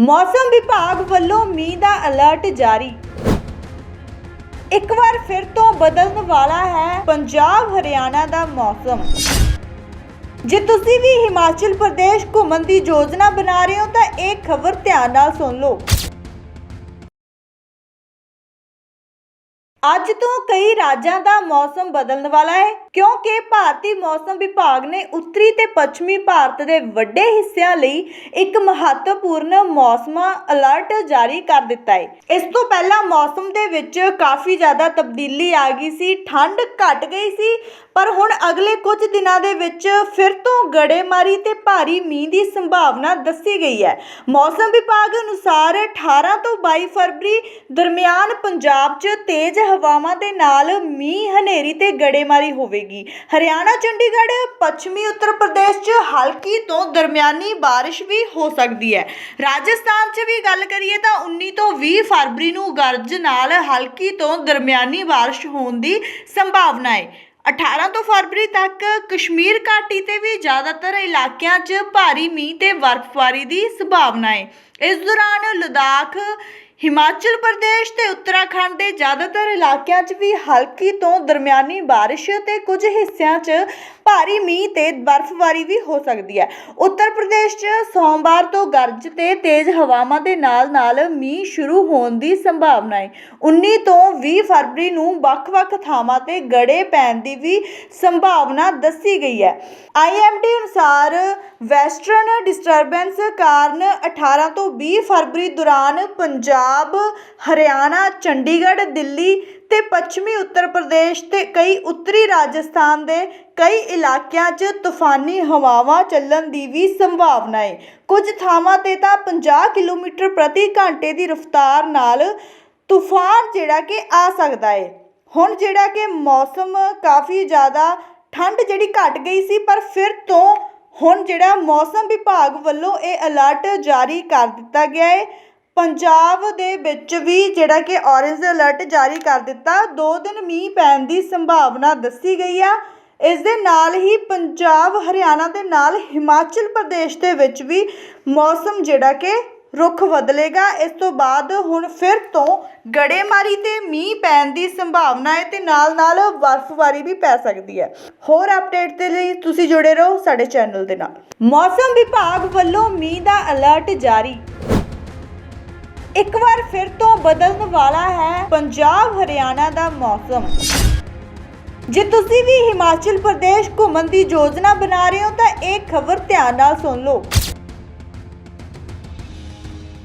ਮੌਸਮ ਵਿਭਾਗ ਵੱਲੋਂ ਮੀਂਹ ਦਾ ਅਲਰਟ ਜਾਰੀ। ਇੱਕ ਵਾਰ ਫਿਰ ਤੋਂ ਬਦਲਣ ਵਾਲਾ ਹੈ ਪੰਜਾਬ ਹਰਿਆਣਾ ਦਾ ਮੌਸਮ। ਜੇ ਤੁਸੀਂ ਵੀ ਹਿਮਾਚਲ ਪ੍ਰਦੇਸ਼ ਘੁੰਮਣ ਦੀ ਯੋਜਨਾ ਬਣਾ ਰਹੇ ਹੋ ਤਾਂ ਇਹ ਖਬਰ ਧਿਆਨ ਨਾਲ ਸੁਣ ਲਓ। ਅੱਜ ਤੋਂ ਕਈ ਰਾਜਾਂ ਦਾ ਮੌਸਮ ਬਦਲਣ ਵਾਲਾ ਹੈ, ਕਿਉਂਕਿ ਭਾਰਤੀ ਮੌਸਮ ਵਿਭਾਗ ਨੇ ਉੱਤਰੀ ਤੇ ਪੱਛਮੀ ਭਾਰਤ ਦੇ ਵੱਡੇ ਹਿੱਸਿਆਂ ਲਈ ਇੱਕ ਮਹੱਤਵਪੂਰਨ ਮੌਸਮ ਅਲਰਟ ਜਾਰੀ ਕਰ ਦਿੱਤਾ ਹੈ। ਇਸ ਤੋਂ ਪਹਿਲਾਂ ਮੌਸਮ ਦੇ ਵਿੱਚ ਕਾਫੀ ਜ਼ਿਆਦਾ ਤਬਦੀਲੀ ਆ ਗਈ ਸੀ, ਠੰਡ ਘਟ ਗਈ ਸੀ ਪਰ ਹੁਣ ਅਗਲੇ ਕੁਝ ਦਿਨਾਂ ਦੇ ਵਿੱਚ ਫਿਰ ਤੋਂ ਗੜੇਮਾਰੀ ਤੇ ਭਾਰੀ ਮੀਂਹ ਦੀ ਸੰਭਾਵਨਾ ਦੱਸੀ ਗਈ ਹੈ। ਮੌਸਮ ਵਿਭਾਗ ਅਨੁਸਾਰ 18 ਤੋਂ 22 ਫਰਵਰੀ ਦਰਮਿਆਨ ਪੰਜਾਬ 'ਚ ਤੇਜ਼ ਹਵਾਵਾਂ ਦੇ ਨਾਲ ਮੀਂਹ, ਹਨੇਰੀ ਤੇ ਗੜੇਮਾਰੀ ਹੋਵੇਗੀ। ਹਰਿਆਣਾ, ਚੰਡੀਗੜ੍ਹ, ਪੱਛਮੀ ਉੱਤਰ ਪ੍ਰਦੇਸ਼ 'ਚ ਹਲਕੀ ਤੋਂ ਦਰਮਿਆਨੀ ਬਾਰਿਸ਼ ਵੀ ਹੋ ਸਕਦੀ ਹੈ। ਰਾਜਸਥਾਨ 'ਚ ਵੀ ਗੱਲ ਕਰੀਏ ਤਾਂ 19 ਤੋਂ 20 ਫਰਵਰੀ ਨੂੰ ਗਰਜ ਨਾਲ ਹਲਕੀ ਤੋਂ ਦਰਮਿਆਨੀ ਬਾਰਿਸ਼ ਹੋਣ ਦੀ ਸੰਭਾਵਨਾ ਹੈ। 18 ਤੋਂ ਫਰਵਰੀ ਤੱਕ ਕਸ਼ਮੀਰ ਘਾਟੀ ਤੇ ਵੀ ਜ਼ਿਆਦਾਤਰ ਇਲਾਕਿਆਂ 'ਚ ਭਾਰੀ ਮੀਂਹ ਤੇ ਬਰਫ਼ਬਾਰੀ ਦੀ ਸੰਭਾਵਨਾ ਹੈ। ਇਸ ਦੌਰਾਨ ਲਦਾਖ ਹਿਮਾਚਲ ਪ੍ਰਦੇਸ਼ ਤੇ ਉੱਤਰਾਖੰਡ ਦੇ ਜ਼ਿਆਦਾਤਰ ਇਲਾਕਿਆਂ 'ਚ ਵੀ ਹਲਕੀ ਤੋਂ ਦਰਮਿਆਨੀ ਬਾਰਿਸ਼ ਤੇ ਕੁਝ ਹਿੱਸਿਆਂ 'ਚ ਭਾਰੀ ਮੀਂਹ ਤੇ ਬਰਫ਼ਬਾਰੀ ਵੀ ਹੋ ਸਕਦੀ ਹੈ। ਉੱਤਰ ਪ੍ਰਦੇਸ਼ 'ਚ ਸੋਮਵਾਰ ਤੋਂ ਗਰਜ ਤੇ ਤੇਜ਼ ਹਵਾਵਾਂ ਦੇ ਨਾਲ-ਨਾਲ ਮੀਂਹ ਸ਼ੁਰੂ ਹੋਣ ਦੀ ਸੰਭਾਵਨਾ ਹੈ। 19 ਤੋਂ 20 ਫਰਵਰੀ ਨੂੰ ਵੱਖ-ਵੱਖ ਥਾਵਾਂ ਤੇ ਗੜੇ ਪੈਣ ਦੀ ਵੀ ਸੰਭਾਵਨਾ ਦੱਸੀ ਗਈ ਹੈ। ਆਈਐਮਡੀ ਅਨੁਸਾਰ ਵੈਸਟਰਨ ਡਿਸਟਰਬੈਂਸ ਕਾਰਨ 18 ਤੋਂ 20 ਫਰਵਰੀ ਦੌਰਾਨ ਪੰਜਾਬ, ਹਰਿਆਣਾ, ਚੰਡੀਗੜ੍ਹ, ਦਿੱਲੀ ਤੇ ਪੱਛਮੀ ਉੱਤਰ ਪ੍ਰਦੇਸ਼ ਤੇ ਕਈ ਉੱਤਰੀ ਰਾਜਸਥਾਨ ਦੇ ਕਈ ਇਲਾਕਿਆਂ 'ਚ ਤੂਫਾਨੀ ਹਵਾਵਾਂ ਚੱਲਣ ਦੀ ਵੀ ਸੰਭਾਵਨਾ ਹੈ। ਕੁਝ ਥਾਵਾਂ ਤੇ ਤਾਂ 50 ਕਿਲੋਮੀਟਰ ਪ੍ਰਤੀ ਘੰਟੇ ਦੀ ਰਫ਼ਤਾਰ ਨਾਲ ਤੂਫਾਨ ਜਿਹੜਾ ਕਿ ਆ ਸਕਦਾ ਹੈ। ਹੁਣ ਜਿਹੜਾ ਕਿ ਮੌਸਮ ਕਾਫੀ ਜ਼ਿਆਦਾ ਠੰਡ ਜਿਹੜੀ ਘਟ ਗਈ ਸੀ, ਪਰ ਫਿਰ ਤੋਂ ਹੁਣ ਜਿਹੜਾ ਮੌਸਮ ਵਿਭਾਗ ਵੱਲੋਂ ਇਹ ਅਲਰਟ ਜਾਰੀ ਕਰ ਦਿੱਤਾ ਗਿਆ ਹੈ, ਪੰਜਾਬ ਦੇ ਵਿੱਚ ਵੀ ਜਿਹੜਾ ਕਿ ਔਰੇਂਜ ਅਲਰਟ ਜਾਰੀ ਕਰ ਦਿੱਤਾ, ਦੋ ਦਿਨ ਮੀਂਹ ਪੈਣ ਦੀ ਸੰਭਾਵਨਾ ਦੱਸੀ ਗਈ ਆ। ਇਸ ਦੇ ਨਾਲ ਹੀ ਪੰਜਾਬ, ਹਰਿਆਣਾ ਦੇ ਨਾਲ ਹਿਮਾਚਲ ਪ੍ਰਦੇਸ਼ ਦੇ ਵਿੱਚ ਵੀ ਮੌਸਮ ਜਿਹੜਾ ਕਿ ਰੁੱਖ ਬਦਲੇਗਾ। ਇਸ ਤੋਂ ਬਾਅਦ ਹੁਣ ਫਿਰ ਤੋਂ ਗੜੇਮਾਰੀ ਤੇ ਮੀਂਹ ਪੈਣ ਦੀ ਸੰਭਾਵਨਾ ਹੈ ਤੇ ਨਾਲ ਨਾਲ ਬਰਫ਼ਬਾਰੀ ਵੀ ਪੈ ਸਕਦੀ ਹੈ। ਹੋਰ ਅਪਡੇਟ ਦੇ ਲਈ ਤੁਸੀਂ ਜੁੜੇ ਰਹੋ ਸਾਡੇ ਚੈਨਲ ਦੇ ਨਾਲ। ਮੌਸਮ ਵਿਭਾਗ ਵੱਲੋਂ ਮੀਂਹ ਦਾ ਅਲਰਟ ਜਾਰੀ। ਇੱਕ ਵਾਰ ਫਿਰ ਤੋਂ ਬਦਲਣ ਵਾਲਾ ਹੈ ਪੰਜਾਬ ਹਰਿਆਣਾ ਦਾ ਮੌਸਮ। ਜੇ ਤੁਸੀਂ ਵੀ ਹਿਮਾਚਲ ਪ੍ਰਦੇਸ਼ ਘੁੰਮਣ ਦੀ ਯੋਜਨਾ ਬਣਾ ਰਹੇ ਹੋ ਤਾਂ ਇਹ ਖਬਰ ਧਿਆਨ ਨਾਲ ਸੁਣ ਲਓ।